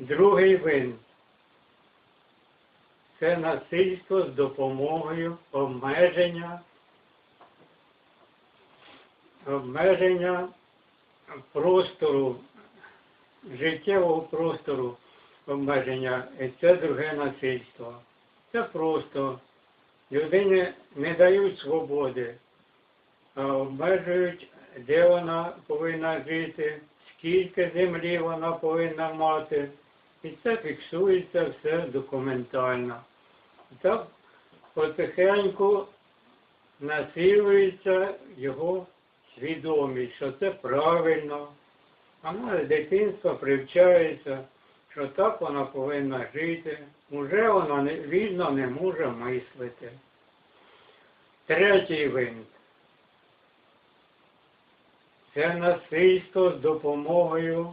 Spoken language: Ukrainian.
Другий вин це насильство з допомогою обмеження, обмеження простору, життєвого простору обмеження. І це друге насильство. Це просто людині не дають свободи, а обмежують, де вона повинна жити, скільки землі вона повинна мати. І це фіксується все документально. Так потихеньку насилується його свідомість, що це правильно. Вона з дитинства привчається, що так вона повинна жити. Уже вона не, вільно не може мислити. Третій винт. Це насильство з допомогою